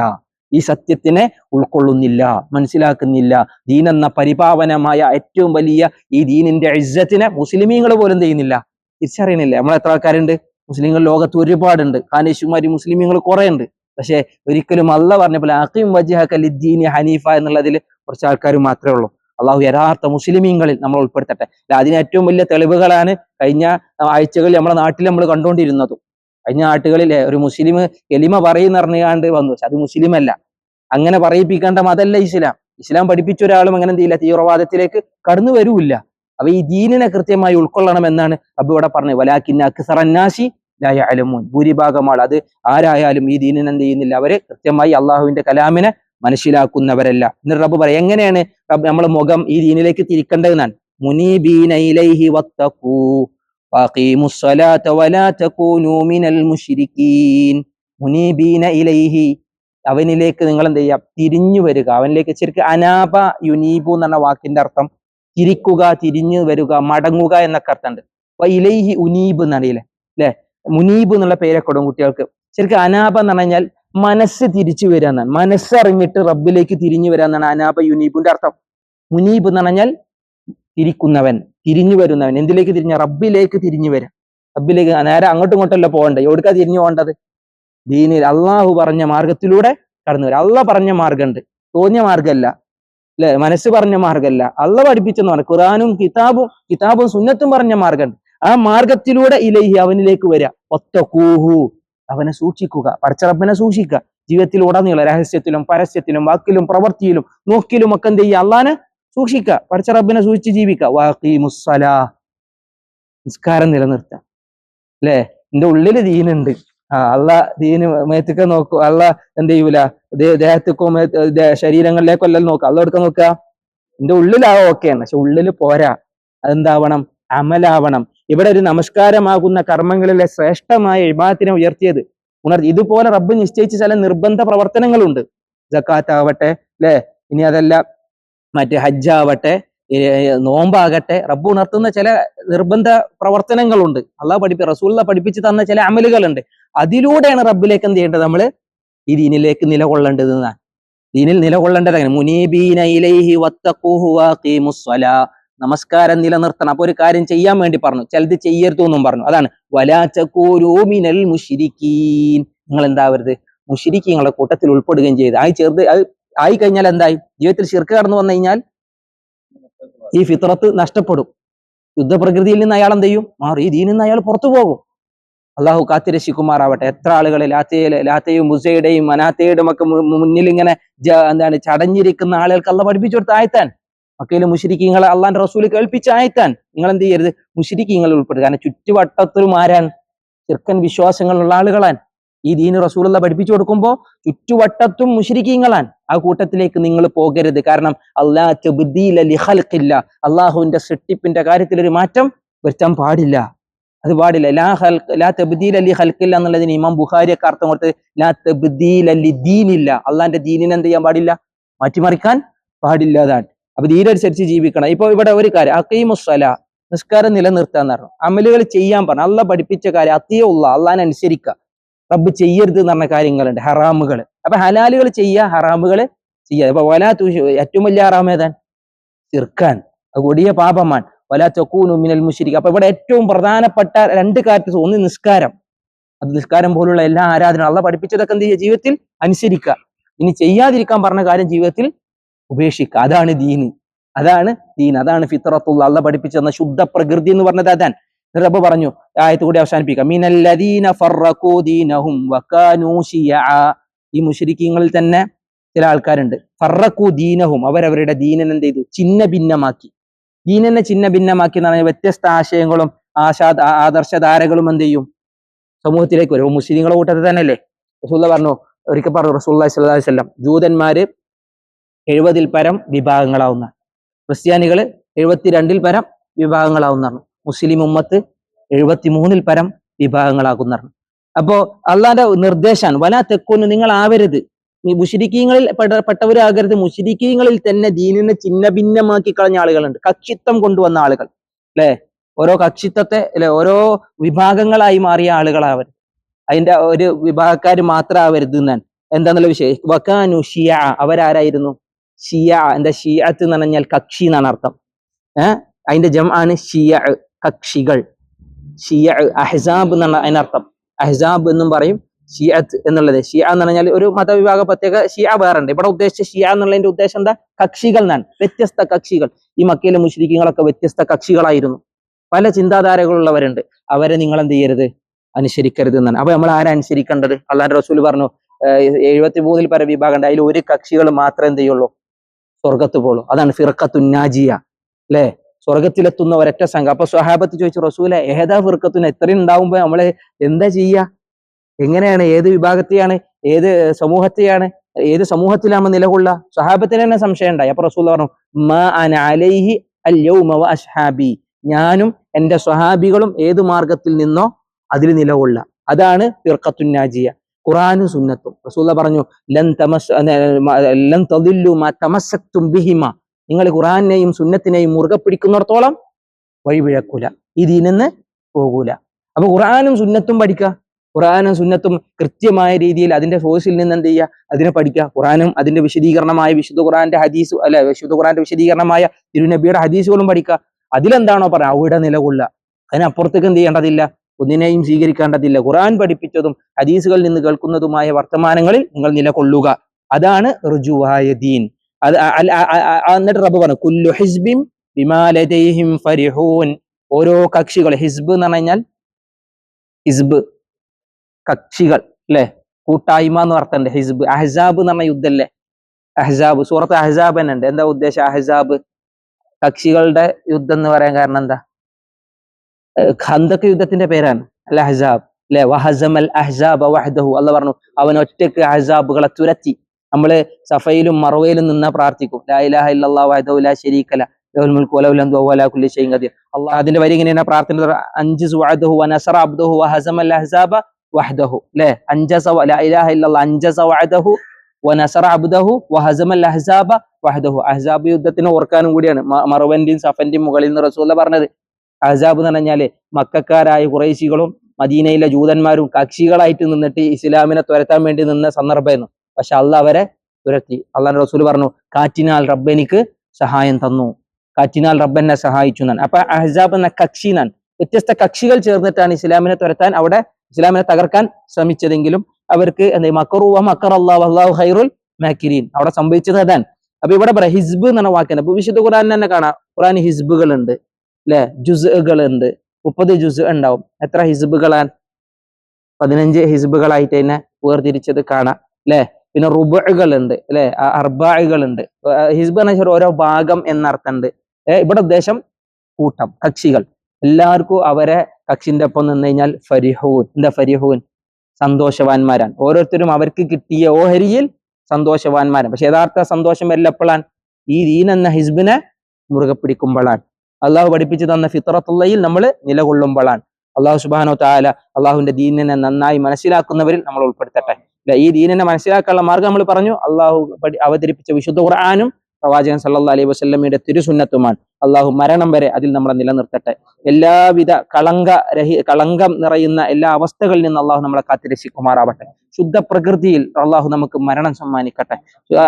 ഈ സത്യത്തിനെ ഉൾക്കൊള്ളുന്നില്ല മനസ്സിലാക്കുന്നില്ല. ദീൻ എന്ന പരിപാവനമായ ഏറ്റവും വലിയ ഈ ദീനിന്റെ ഇജ്ജത്തിനെ മുസ്ലിമീങ്ങൾ പോലും ചെയ്യുന്നില്ല. തിരിച്ചറിയണില്ല. നമ്മൾ എത്ര ആൾക്കാരുണ്ട്? മുസ്ലിങ്ങൾ ലോകത്ത് ഒരുപാടുണ്ട്. ഖാനേഷുമാരി മുസ്ലിമീങ്ങൾ കുറെ ഉണ്ട് പക്ഷെ ഒരിക്കലും അല്ല പറഞ്ഞ പോലെ അഖീം വജിഹക ലിദ്ദീനി ഹനീഫ എന്നുള്ളതിൽ കുറച്ച് ആൾക്കാർ മാത്രമേ ഉള്ളൂ. അള്ളാഹു യഥാർത്ഥ മുസ്ലിമീങ്ങളിൽ നമ്മൾ ഉൾപ്പെടുത്തട്ടെ. അതിന് ഏറ്റവും വലിയ തെളിവുകളാണ് കഴിഞ്ഞ ആഴ്ചകളിൽ നമ്മുടെ നാട്ടിൽ നമ്മൾ കണ്ടുകൊണ്ടിരുന്നതും. കഴിഞ്ഞ നാട്ടുകളിലെ ഒരു മുസ്ലിം എലിമ പറയുന്ന അറിഞ്ഞുകാണ്ട് വന്നു. പക്ഷെ അത് മുസ്ലിം അല്ല അങ്ങനെ പറയിപ്പിക്കേണ്ട മതല്ല ഇസ്ലാം. ഇസ്ലാം പഠിപ്പിച്ച ഒരാളും അങ്ങനെ എന്ത് ചെയ്യില്ല തീവ്രവാദത്തിലേക്ക് കടന്നു വരൂല്ല. അപ്പൊ ഈ ദീനിനെ കൃത്യമായി ഉൾക്കൊള്ളണം എന്നാണ് അബ്ബു ഇവിടെ പറഞ്ഞത്. വലാക്കിന്ന അക്സറന്നാശി ലായ അലമൂൻ അത് ആരായാലും ഈ ദീനിനെ എന്ത് ചെയ്യുന്നില്ല. അവർ കൃത്യമായി അള്ളാഹുവിന്റെ കലാമിനെ മനസ്സിലാക്കുന്നവരല്ല. എന്നിട്ട് റബ്ബ് പറയാം എങ്ങനെയാണ് നമ്മൾ മുഖം ഈ ദീനിലേക്ക് തിരിക്കേണ്ടതെന്നാണ്. മുനീബീനൈലൈഹി വത്തഖൂ. وأقيموا الصلاة ولا تكونوا من المشركين മുനീബീന ഇലൈഹി അവനിലേക്ക് നിങ്ങൾ എന്ത് ചെയ്യുക തിരിഞ്ഞു വരിക അവനിലേക്ക് ശരിക്കും അനാപ യുനീബു എന്ന വാക്കിന്റെ അർത്ഥം തിരിക്കുക തിരിഞ്ഞു വരിക മടങ്ങുക എന്നൊക്കെ അർത്ഥമുണ്ട് അപ്പൊ ഇലൈഹി ഉനീബ് എന്നറിയില്ലേ അല്ലെ മുനീബ് എന്നുള്ള പേരൊക്കെ ഇടും കുട്ടികൾക്ക് ശരിക്കും അനാപ എന്ന് പറഞ്ഞാൽ മനസ്സ് തിരിച്ചു വരിക എന്നാണ് മനസ്സറിഞ്ഞിട്ട് റബ്ബിലേക്ക് തിരിഞ്ഞു വരിക എന്നാണ് അനാപ യുനീബിന്റെ അർത്ഥം മുനീബ് എന്ന് പറഞ്ഞാൽ തിരിക്കുന്നവൻ തിരിഞ്ഞു വരുന്നവൻ. എന്തിലേക്ക് തിരിഞ്ഞ? റബ്ബിലേക്ക് തിരിഞ്ഞു വരാം റബ്ബിലേക്ക് നേരെ അങ്ങോട്ടും ഇങ്ങോട്ടല്ല പോകണ്ടേ? എവിടുക്കാ തിരിഞ്ഞു പോകേണ്ടത്? ദീനിൽ അള്ളാഹു പറഞ്ഞ മാർഗത്തിലൂടെ കടന്നു വരാം. അള്ള പറഞ്ഞ മാർഗമുണ്ട്. തോന്നിയ മാർഗമല്ല. അല്ലെ? മനസ്സ് പറഞ്ഞ മാർഗമല്ല. അള്ള പഠിപ്പിച്ചെന്ന് പറഞ്ഞു ഖുറാനും കിതാബും കിതാബും സുന്നത്തും പറഞ്ഞ മാർഗമുണ്ട്. ആ മാർഗത്തിലൂടെ ഇലഹി അവനിലേക്ക് വരിക ഒത്ത കൂഹു അവനെ സൂക്ഷിക്കുക. പഠിച്ച റബ്ബനെ സൂക്ഷിക്കുക. ജീവിതത്തിൽ ഉടനീളം രഹസ്യത്തിലും പരസ്യത്തിലും വാക്കിലും പ്രവൃത്തിയിലും നോക്കിലും ഒക്കെ എന്ത് ചെയ്യുക? അള്ളാനെ സൂക്ഷിക്കുക. പഠിച്ച റബ്ബിനെ സൂക്ഷിച്ച് ജീവിക്കുക. വാക്കി മുസ്സല നിസ്കാരം നിലനിർത്തുക. അല്ലേ? എന്റെ ഉള്ളിൽ ദീനുണ്ട്. ആ അള്ള ദീന് മേത്തേക്ക് നോക്കൂ അള്ള എന്ത് ചെയ്യൂല? ദേഹത്തേക്കോ ശരീരങ്ങളിലേക്കോ എല്ലാം നോക്കുക അള്ള എടുക്കാൻ നോക്കുക? എന്റെ ഉള്ളിലാ ഓക്കെയാണ് പക്ഷെ ഉള്ളിൽ പോരാ. അതെന്താവണം? അമലാവണം. ഇവിടെ ഒരു നമസ്കാരമാകുന്ന കർമ്മങ്ങളിലെ ശ്രേഷ്ഠമായ ഇബാത്തിനെ ഉയർത്തിയത്. ഉണർ ഇതുപോലെ റബ്ബ് നിശ്ചയിച്ച ചില നിർബന്ധ പ്രവർത്തനങ്ങളുണ്ട്. ജക്കാത്ത് ആവട്ടെ അല്ലെ? ഇനി അതല്ല മറ്റേ ഹജ്ജാവട്ടെ നോമ്പാകട്ടെ റബ്ബ് ഉണർത്തുന്ന ചില നിർബന്ധ പ്രവർത്തനങ്ങളുണ്ട്. അള്ളാഹ് പഠിപ്പി റസൂള്ള പഠിപ്പിച്ച് തന്ന ചില അമലുകളുണ്ട്. അതിലൂടെയാണ് റബ്ബിലേക്ക് എന്ത് ചെയ്യേണ്ടത് നമ്മൾ ഈ ദീനിലേക്ക് നിലകൊള്ളേണ്ടത് എന്നാണ് ദീനിൽ നിലകൊള്ളേണ്ടത് അങ്ങനെ മുനീബീന ഇലൈഹി നമസ്കാരം നിലനിർത്തണം. അപ്പൊ ഒരു കാര്യം ചെയ്യാൻ വേണ്ടി പറഞ്ഞു. ചിലത് ചെയ്യരുത് എന്നും പറഞ്ഞു. അതാണ്. വലാച്ചക്കൂരൂമിനൽ മുഷിരിക്കീൻ നിങ്ങൾ എന്താവരുത് മുശ്രിക്കീങ്ങളുടെ കൂട്ടത്തിൽ ഉൾപ്പെടുകയും ചെയ്ത്. ആയി ചെറുത് അത് ആയി കഴിഞ്ഞാൽ എന്തായി? ജീവിതത്തിൽ ശിർക്ക് കടന്നു വന്നു കഴിഞ്ഞാൽ ഈ ഫിത്രത്ത് നഷ്ടപ്പെടും. യുദ്ധപ്രകൃതിയിൽ നിന്ന് അയാൾ എന്ത് ചെയ്യും മാറി. ഈ ദീനിൽ നിന്ന് അയാൾ പുറത്തു പോകും. അള്ളാഹു കാത്തിരശിക്കുമാറാവട്ടെ എത്ര ആളുകൾ ലാത്തയിലെ ലാത്തയും മുസയുടെയും മനാത്തയുടെയും ഒക്കെ മുന്നിൽ ഇങ്ങനെ എന്താണ് ചടഞ്ഞിരിക്കുന്ന ആളുകൾക്ക് അള്ള പഠിപ്പിച്ചു കൊടുത്ത് ആയത്താൻ. മക്കയിലെ മുഷിരിക്കീങ്ങളെ അള്ളാന്റെ റസൂൽ കേൾപ്പിച്ച് ആയത്താൻ. നിങ്ങൾ എന്ത് ചെയ്യരുത്? മുഷിരിക്കീങ്ങളിൽ ഉൾപ്പെടുക. കാരണം ചുറ്റുവട്ടത്തിലും ആരാൻ ചെറുക്കൻ വിശ്വാസങ്ങളുള്ള ആളുകളാൻ ഈ ദീന് റസൂലുള്ള പഠിപ്പിച്ചു കൊടുക്കുമ്പോൾ ചുറ്റുവട്ടത്തും മുഷിരിക്കീങ്ങളാൻ ആ കൂട്ടത്തിലേക്ക് നിങ്ങൾ പോകരുത്. കാരണം അള്ളാഹ് അള്ളാഹുവിന്റെ സൃഷ്ടിപ്പിന്റെ കാര്യത്തിൽ ഒരു മാറ്റം വരുത്താൻ പാടില്ല. അത് പാടില്ല. ലാ ലാ അലി ഹൽക്കില്ല എന്നുള്ളതിന് ഇമാം ബുഹാരി ഒക്കെ അർത്ഥം കൊടുത്ത് ലാ തബ്ദീൽ അലി ദീനില്ല. അള്ളാഹിന്റെ ദീനിനെ എന്ത് ചെയ്യാൻ പാടില്ല? മാറ്റിമറിക്കാൻ പാടില്ല അതാണ്. അപ്പൊ ദീനനുസരിച്ച് ജീവിക്കണം. ഇപ്പൊ ഇവിടെ ഒരു കാര്യം. അക്കീമുസ്സല നിസ്കാരം നിലനിർത്താന്ന് പറഞ്ഞു. അമലുകൾ ചെയ്യാൻ പറഞ്ഞു. അള്ള പഠിപ്പിച്ച കാര്യം അത്തിയുള്ള അള്ളാനെ അനുസരിക്കുക. റബ്ബ് ചെയ്യരുത് എന്ന് പറഞ്ഞ കാര്യങ്ങളുണ്ട്. ഹറാമുകൾ അപ്പൊ ഹലാലുകൾ ചെയ്യുക ഹറാമുകൾ ചെയ്യുക അപ്പൊ വലാ തൂ ഏറ്റവും വലിയ ഹറാം ഏതാൻ ചിർക്കാൻ അത് കൊടിയ പാപമാൻ വലാ ചൊക്കൂനു മിനൽ മുഷിരിക്ക അപ്പൊ ഇവിടെ ഏറ്റവും പ്രധാനപ്പെട്ട രണ്ട് കാര്യത്തിൽ ഒന്ന് നിസ്കാരം. അത് നിസ്കാരം പോലുള്ള എല്ലാ ആരാധന അള്ള പഠിപ്പിച്ചതൊക്കെ എന്ത് ചെയ്യുക? ജീവിതത്തിൽ അനുസരിക്കുക. ഇനി ചെയ്യാതിരിക്കാൻ പറഞ്ഞ കാര്യം ജീവിതത്തിൽ ഉപേക്ഷിക്കുക. അതാണ് ദീന്. അതാണ് ദീൻ അതാണ് ഫിത്രത്തുള്ള അള്ള പഠിപ്പിച്ചു തന്ന ശുദ്ധ പ്രകൃതി എന്ന് പറഞ്ഞത് അതാണ്. റബ്ബ് പറഞ്ഞു ആയത്ത് കൂടി അവസാനിപ്പിക്കാം. ഈ മുഷരിക്കങ്ങളിൽ തന്നെ ചില ആൾക്കാരുണ്ട്. ഫറക്കു ദീനഹും അവരവരുടെ ദീനനെ എന്ത് ചെയ്തു? ചിന്ന ഭിന്നമാക്കി ദീനനെ ചിന്ന ഭിന്നമാക്കി എന്ന് പറഞ്ഞാൽ വ്യത്യസ്ത ആശയങ്ങളും ആശാ ആദർശധാരകളും എന്ത് ചെയ്യും? സമൂഹത്തിലേക്ക് വരും. മുസ്ലിങ്ങളെ കൂട്ടത്തിൽ തന്നെയല്ലേ? റസൂല്ല പറഞ്ഞു ഒരിക്കൽ പറഞ്ഞു റസൂല്ലാ സ്വല്ലല്ലാഹി അലൈഹി വസല്ലം ജൂതന്മാര് എഴുപതിൽ പരം വിഭാഗങ്ങളാവുന്ന ക്രിസ്ത്യാനികൾ എഴുപത്തിരണ്ടിൽ പരം വിഭാഗങ്ങളാവുന്നതാണ്. മുസ്ലിം ഉമ്മത്ത് എഴുപത്തിമൂന്നിൽ പരം വിഭാഗങ്ങളാകുന്നതാണ് അപ്പോ അള്ളാന്റെ നിർദ്ദേശമാണ് വല തെക്കൊന്ന് നിങ്ങൾ ആവരുത് മുഷിരിക്കീങ്ങളിൽ പെട്ട- പെട്ടവരാകരുത്. മുഷിരിക്കീങ്ങളിൽ തന്നെ ദീനിനെ ചിന്ന ഭിന്നമാക്കി കളഞ്ഞ ആളുകളുണ്ട്. കക്ഷിത്വം കൊണ്ടുവന്ന ആളുകൾ. അല്ലെ ഓരോ കക്ഷിത്വത്തെ അല്ലെ ഓരോ വിഭാഗങ്ങളായി മാറിയ ആളുകളാവരുത്. അതിന്റെ ഒരു വിഭാഗക്കാർ മാത്രം ആവരുത് എന്നാണ്. എന്താന്നുള്ള വിഷയം വക്കാനു ഷിയ. അവരാരായിരുന്നു? ഷിയ എന്താ ഷിയത്ത് എന്ന് പറഞ്ഞാൽ കക്ഷി എന്നാണ് അർത്ഥം. ഏഹ് അതിന്റെ ജം ആണ് ഷിയ. കക്ഷികൾ. ഷിയ അഹ്സാബ് എന്നാണ് അതിനർത്ഥം. അഹ്സാബ് എന്നും പറയും ഷിയത്ത് എന്നുള്ളത്. ഷിയ എന്ന് പറഞ്ഞാൽ ഒരു മതവിഭാഗ പ്രത്യേക ഷിയ വേറുണ്ട്. ഇവിടെ ഉദ്ദേശിച്ച ഷിയ എന്നുള്ളതിന്റെ ഉദ്ദേശം എന്താ? കക്ഷികൾ എന്നാണ്. വ്യത്യസ്ത കക്ഷികൾ. ഈ മക്കയിലെ മുസ്ലിങ്ങളൊക്കെ വ്യത്യസ്ത കക്ഷികളായിരുന്നു. പല ചിന്താധാരകളുള്ളവരുണ്ട്. അവരെ നിങ്ങൾ എന്ത് ചെയ്യരുത്? അനുസരിക്കരുത് എന്നാണ്. അപ്പൊ നമ്മൾ ആരാ അനുസരിക്കേണ്ടത്? അള്ളാഹ് റസൂൽ പറഞ്ഞു എഴുപത്തി മൂന്നിൽ പല വിഭാഗം ഉണ്ട്. അതിൽ ഒരു കക്ഷികൾ മാത്രമേ എന്ത് ചെയ്യുള്ളൂ? സ്വർഗത്ത് പോളൂ അതാണ് ഫിറക്കത്തുന്നാജിയ അല്ലെ? സ്വർഗത്തിലെത്തുന്ന ഒരൊറ്റ സംഘം. അപ്പൊ സ്വഹാബത്ത് ചോദിച്ചു റസൂല ഏതാ ഫിർക്കത്തിന് എത്രയും ഉണ്ടാവുമ്പോ നമ്മൾ എന്താ ചെയ്യാ? എങ്ങനെയാണ്? ഏത് വിഭാഗത്തെയാണ്? ഏത് സമൂഹത്തെയാണ്? ഏത് സമൂഹത്തിലാണ് നിലകൊള്ളുക? സ്വഹാബത്തിന് തന്നെ സംശയം ഉണ്ടായി. അപ്പൊ റസൂൽ പറഞ്ഞു മാ അന അലൈഹി അൽ യൗമ വ അസ്ഹാബി. ഞാനും എന്റെ സ്വഹാബികളും ഏത് മാർഗത്തിൽ നിന്നോ അതിൽ നിലകൊള്ളുക. അതാണ് ഫിർഖത്തുന്നാജിയ ഖുറാനും സുന്നത്തും. റസൂല പറഞ്ഞു ലൻ തമസ് ലൻ തദില്ലു മാ തമസ്സക്തും ബിഹിമ. നിങ്ങൾ ഖുറാനെയും സുന്നത്തിനെയും മുറുകെ പിടിക്കുന്നിടത്തോളം വഴിപിഴക്കൂല ഇതിൽ നിന്ന് പോകൂല. അപ്പൊ ഖുറാനും സുന്നത്തും പഠിക്കുക. ഖുറാനും സുന്നത്തും കൃത്യമായ രീതിയിൽ അതിന്റെ സോഴ്സിൽ നിന്ന് എന്ത് ചെയ്യുക? അതിനെ പഠിക്കുക. ഖുറാനും അതിന്റെ വിശദീകരണമായ വിശുദ്ധ ഖുറാന്റെ ഹദീസ് അല്ലെ വിശുദ്ധ ഖുറാന്റെ വിശദീകരണമായ തിരുനബിയുടെ ഹദീസുകളും പഠിക്കുക. അതിലെന്താണോ പറയുക? അവിടെ നിലകൊള്ളുക. അതിനപ്പുറത്തേക്ക് എന്ത് ചെയ്യേണ്ടതില്ല? ഒന്നിനെയും സ്വീകരിക്കേണ്ടതില്ല. ഖുറാൻ പഠിപ്പിച്ചതും ഹദീസുകളിൽ നിന്ന് കേൾക്കുന്നതുമായ വർത്തമാനങ്ങളിൽ നിങ്ങൾ നിലകൊള്ളുക. അതാണ് റുജുവായ ദീൻ എന്നിട്ട് റബ്ബ് പറഞ്ഞു കുല്ലു ഹിസ്ബിം വിമാലതയും ഫരിഹൂൻ. ഓരോ കക്ഷികൾ ഹിസ്ബ് എന്ന് പറഞ്ഞു കഴിഞ്ഞാൽ ഹിസ്ബ് കക്ഷികൾ അല്ലെ? കൂട്ടായ്മ എന്ന് പറഞ്ഞിട്ടുണ്ട് ഹിസ്ബ്. അഹ്സാബ് എന്ന് പറഞ്ഞ യുദ്ധല്ലേ അഹ്സാബ് സൂറത്ത് അഹ്സാബ് തന്നെ ഉണ്ട്. എന്താ ഉദ്ദേശം അഹ്സാബ്? കക്ഷികളുടെ യുദ്ധം എന്ന് പറയാൻ കാരണം എന്താ? ഖന്തക്ക് യുദ്ധത്തിന്റെ പേരാണ് അൽ അഹ്സാബ് അല്ലെ? വഹസമൽ അഹ്സാബ് വഹദഹു. അല്ല പറഞ്ഞു അവൻ ഒറ്റയ്ക്ക് അഹ്സാബുകളെ തുരത്തി. നമ്മൾ സഫയിലും മറവയിലും നിന്നാ പ്രാർത്ഥിക്കും. ലാ ഇലാഹ ഇല്ലല്ലാഹു വഹദഹു ലാ ശരീകല ലഹുൽ മുൽക്കു വലഹുൽ ഹംദു വഹുവ അലാ കുല്ലി ഷൈഇൻ ഖദീർ. അല്ലാഹ് അതിന്റെ വരി ഇങ്ങനെയാണ് പ്രാർത്ഥന അഞ്ച് അഹ്സാബ് യുദ്ധത്തിന് ഓർക്കാനും കൂടിയാണ്. മറുവന്റെയും സഫന്റെയും മുകളിൽ നിന്ന് റസൂല പറഞ്ഞത്. അഹ്സാബ് എന്ന് പറഞ്ഞാൽ മക്കാരായ കുറേശികളും മദീനയിലെ ജൂതന്മാരും കക്ഷികളായിട്ട് നിന്നിട്ട് ഇസ്ലാമിനെ തുരത്താൻ വേണ്ടി നിന്ന സന്ദർഭമായിരുന്നു. പക്ഷെ അള്ള അവരെ തുരത്തി അള്ളാഹ് റസൂൽ പറഞ്ഞു കാറ്റിനാൽ റബ്ബെനിക്ക് സഹായം തന്നു. കാറ്റിനാൽ റബ്ബെന്നെ സഹായിച്ചു എന്നാണ്. അപ്പൊ അഹ്സാബ് എന്ന കക്ഷി നാൻ വ്യത്യസ്ത കക്ഷികൾ ചേർന്നിട്ടാണ് ഇസ്ലാമിനെ തുരത്താൻ അവിടെ ഇസ്ലാമിനെ തകർക്കാൻ ശ്രമിച്ചതെങ്കിലും അവർക്ക് എന്താ മക്കറു മക്കർ അള്ളാഹു അള്ളാഹു ഹൈറുൽ മാക്കിരീൻ. അവിടെ സംഭവിച്ചത് അതാണ്. അപ്പൊ ഇവിടെ പറയാം ഹിസ്ബ് എന്ന വാക്കാണ് അപ്പൊ വിശുദ്ധ ഖുറാൻ തന്നെ കാണാം ഖുറാൻ ഹിസ്ബുകൾ ഉണ്ട് അല്ലെ ജുസുകൾ ഉണ്ട് മുപ്പത് ജുസ് ഉണ്ടാവും. എത്ര ഹിസ്ബുകളാണ്? പതിനഞ്ച് ഹിസ്ബുകളായിട്ട് തന്നെ വേർതിരിച്ചത് കാണാം അല്ലെ പിന്നെ റുബുകൾ ഉണ്ട് അല്ലെ അർബാഴുകൾ ഉണ്ട് ഹിസ്ബ് എന്ന് വെച്ചാൽ ഓരോ ഭാഗം എന്നർത്ഥമുണ്ട്. ഇവിടെ ഉദ്ദേശം കൂട്ടം കക്ഷികൾ. എല്ലാവർക്കും അവരെ കക്ഷിന്റെ ഒപ്പം നിന്ന് കഴിഞ്ഞാൽ ഫരിഹൂൻ. എന്താ ഫരിഹൂൻ? സന്തോഷവാന്മാരാണ്. ഓരോരുത്തരും അവർക്ക് കിട്ടിയ ഓഹരിയിൽ സന്തോഷവാന്മാരാണ്. പക്ഷെ യഥാർത്ഥ സന്തോഷം എല്ലപ്പോഴാണ് ഈ ദീൻ എന്ന ഹിസ്ബിനെ മുറുകെ പിടിക്കുമ്പോഴാണ്. അള്ളാഹു പഠിപ്പിച്ചു തന്ന ഫിത്രത്തുള്ളയിൽ നമ്മൾ നിലകൊള്ളുമ്പോഴാണ്. അള്ളാഹു സുബാനോ താല അള്ളാഹുവിന്റെ ദീനിനെ നന്നായി മനസ്സിലാക്കുന്നവരിൽ നമ്മൾ ഉൾപ്പെടുത്തട്ടെ. ഈ ദീനിനെ മനസ്സിലാക്കാനുള്ള മാർഗം നമ്മൾ പറഞ്ഞു. അള്ളാഹു അവതരിപ്പിച്ച വിശുദ്ധ ഖുർആാനും പ്രവാചകൻ സല്ലാ അലൈഹി വസ്ലമിയുടെ തിരുസുന്നത്തുമാണ്. അള്ളാഹു മരണം വരെ അതിൽ നമ്മളെ നിലനിർത്തട്ടെ. എല്ലാവിധ കളങ്ക രഹി കളങ്കം നിറയുന്ന എല്ലാ അവസ്ഥകളിൽ നിന്ന് അള്ളാഹു നമ്മളെ കാത്തിരക്ഷിക്കുമാറാവട്ടെ. ശുദ്ധ പ്രകൃതിയിൽ അള്ളാഹു നമുക്ക് മരണം സമ്മാനിക്കട്ടെ.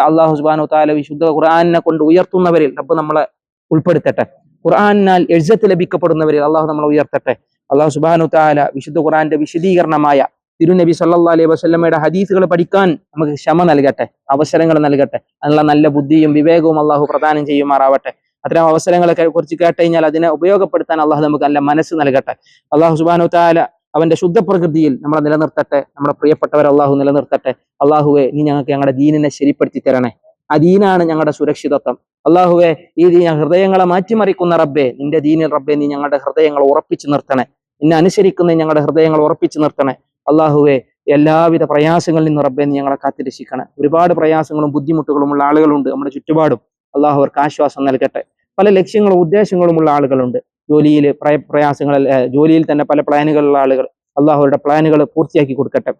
അള്ളാഹു സുബാനു താല വിശുദ്ധ ഖുർആാനിനെ കൊണ്ട് ഉയർത്തുന്നവരിൽ റബ്ബ് നമ്മളെ ഉൾപ്പെടുത്തട്ടെ. ഖുർആാനാൽ എഴുത്ത് ലഭിക്കപ്പെടുന്നവരിൽ അള്ളാഹു നമ്മളെ ഉയർത്തട്ടെ. അള്ളാഹു സുബാനു താല വിശുദ്ധ ഖുർആന്റെ വിശദീകരണമായ തിരുനബി സല്ലാ അലൈഹി വസ്ലമയുടെ ഹദീസുകൾ പഠിക്കാൻ നമുക്ക് ക്ഷമ നൽകട്ടെ അവസരങ്ങൾ നൽകട്ടെ അതിനുള്ള നല്ല ബുദ്ധിയും വിവേകവും അള്ളാഹു പ്രദാനം ചെയ്യുമാറാവട്ടെ. അത്തരം അവസരങ്ങളെ കുറിച്ച് കേട്ട് കഴിഞ്ഞാൽ അതിനെ ഉപയോഗപ്പെടുത്താൻ അള്ളാഹു നമുക്ക് നല്ല മനസ്സ് നൽകട്ടെ. അള്ളാഹു സുബാനു താല അവന്റെ ശുദ്ധ പ്രകൃതിയിൽ നമ്മളെ നിലനിർത്തട്ടെ നമ്മുടെ പ്രിയപ്പെട്ടവർ അള്ളാഹു നിലനിർത്തട്ടെ. അള്ളാഹുവെ നീ ഞങ്ങൾക്ക് ഞങ്ങളുടെ ദീനിനെ ശരിപ്പെടുത്തി തരണേ. ആ ദീനാണ് ഞങ്ങളുടെ സുരക്ഷിതത്വം. അള്ളാഹുവെ ഈ ഹൃദയങ്ങളെ മാറ്റിമറിക്കുന്ന റബ്ബെ നിന്റെ ദീനിൽ റബ്ബെ നീ ഞങ്ങളുടെ ഹൃദയങ്ങൾ ഉറപ്പിച്ചു നിർത്തണേ. നിന്നെ അനുസരിക്കുന്ന ഞങ്ങളുടെ ഹൃദയങ്ങൾ ഉറപ്പിച്ചു നിർത്തണേ. അള്ളാഹുവെ എല്ലാവിധ പ്രയാസങ്ങളിൽ നിന്ന് റബ്ബെ നീ ഞങ്ങളെ കാത്തിരക്ഷിക്കണം. ഒരുപാട് പ്രയാസങ്ങളും ബുദ്ധിമുട്ടുകളും ഉള്ള ആളുകളുണ്ട് നമ്മുടെ ചുറ്റുപാടും. അള്ളാഹു അവർക്ക് ആശ്വാസം നൽകട്ടെ. പല ലക്ഷ്യങ്ങളും ഉദ്ദേശങ്ങളും ഉള്ള ആളുകളുണ്ട്. ജോലിയിൽ പ്രയ പ്രയാസങ്ങളിൽ ജോലിയിൽ തന്നെ പല പ്ലാനുകളുള്ള ആളുകൾ അള്ളാഹുവരുടെ പ്ലാനുകൾ പൂർത്തിയാക്കി കൊടുക്കട്ടെ.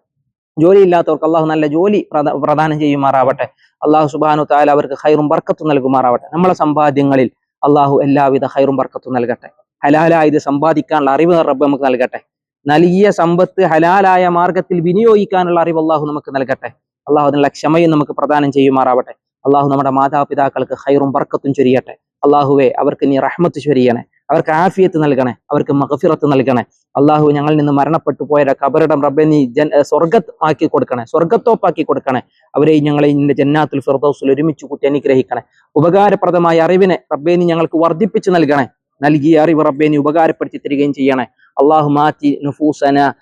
ജോലിയില്ലാത്തവർക്ക് അള്ളാഹു നല്ല ജോലി പ്രദാനം ചെയ്യുമാറാവട്ടെ. അള്ളാഹു സുബാനു താല അവർക്ക് ഹൈറും ബർക്കത്തും നൽകുമാറാവട്ടെ. നമ്മളെ സമ്പാദ്യങ്ങളിൽ അള്ളാഹു എല്ലാവിധ ഹൈറും ബർക്കത്തും നൽകട്ടെ. ഹലാലായത് സമ്പാദിക്കാനുള്ള അറിവ് റബ്ബ് നമുക്ക് നൽകട്ടെ. നൽകിയ സമ്പത്ത് ഹലാലായ മാർഗത്തിൽ വിനിയോഗിക്കാനുള്ള അറിവ് അള്ളാഹു നമുക്ക് നൽകട്ടെ. അള്ളാഹു അതിനുള്ള ക്ഷമയും നമുക്ക് പ്രദാനം ചെയ്യുമാറാവട്ടെ. അള്ളാഹു നമ്മുടെ മാതാപിതാക്കൾക്ക് ഹൈറും ബർക്കത്തും ചൊരിയട്ടെ. അള്ളാഹുവെ അവർക്ക് നീ റഹ്മത്ത് ചൊരിയണേ. അവർക്ക് ആഫിയത്ത് നൽകണേ. അവർക്ക് മഹഫിറത്ത് നൽകണേ. അള്ളാഹു ഞങ്ങളിൽ നിന്ന് മരണപ്പെട്ടു പോയ കബറിടം റബ്ബെ നീ സ്വർഗത്ത് ആക്കി കൊടുക്കണേ. സ്വർഗത്തോപ്പാക്കി കൊടുക്കണേ. അവരെയും ഞങ്ങളെയും നിന്റെ ജന്നാത്തിൽ ഫിർദൌസിൽ ഒരുമിച്ച് കൂട്ടി അനുഗ്രഹിക്കണേ. ഉപകാരപ്രദമായ അറിവിനെ റബ്ബേനി ഞങ്ങൾക്ക് വർദ്ധിപ്പിച്ച് നൽകണേ. നൽകിയ അറിവ് റബ്ബേനി ഉപകാരപ്പെടുത്തി തരികയും ചെയ്യണേ. اللهم آت نفوسنا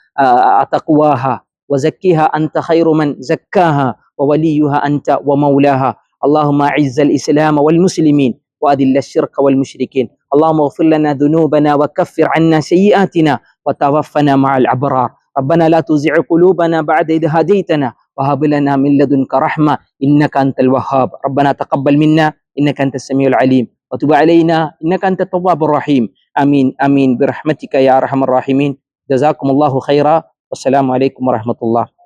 تقواها وزكها أنت خير من زكاها ووليها أنت ومولاها. اللهم أعز الإسلام والمسلمين وأذل الشرك والمشركين. اللهم اغفر لنا ذنوبنا وكفر عنا سيئاتنا وتوفنا مع الأبرار. ربنا لا تزع قلوبنا بعد إذ هديتنا وهب لنا من لدنك رحمة إنك أنت الوهاب. ربنا تقبل منا إنك أنت السميع العليم. وتب علينا إنك أنت التواب الرحيم. آمين آمين. برحمتك يا أرحم الراحمين. جزاكم الله خيرا. والسلام عليكم ورحمة الله.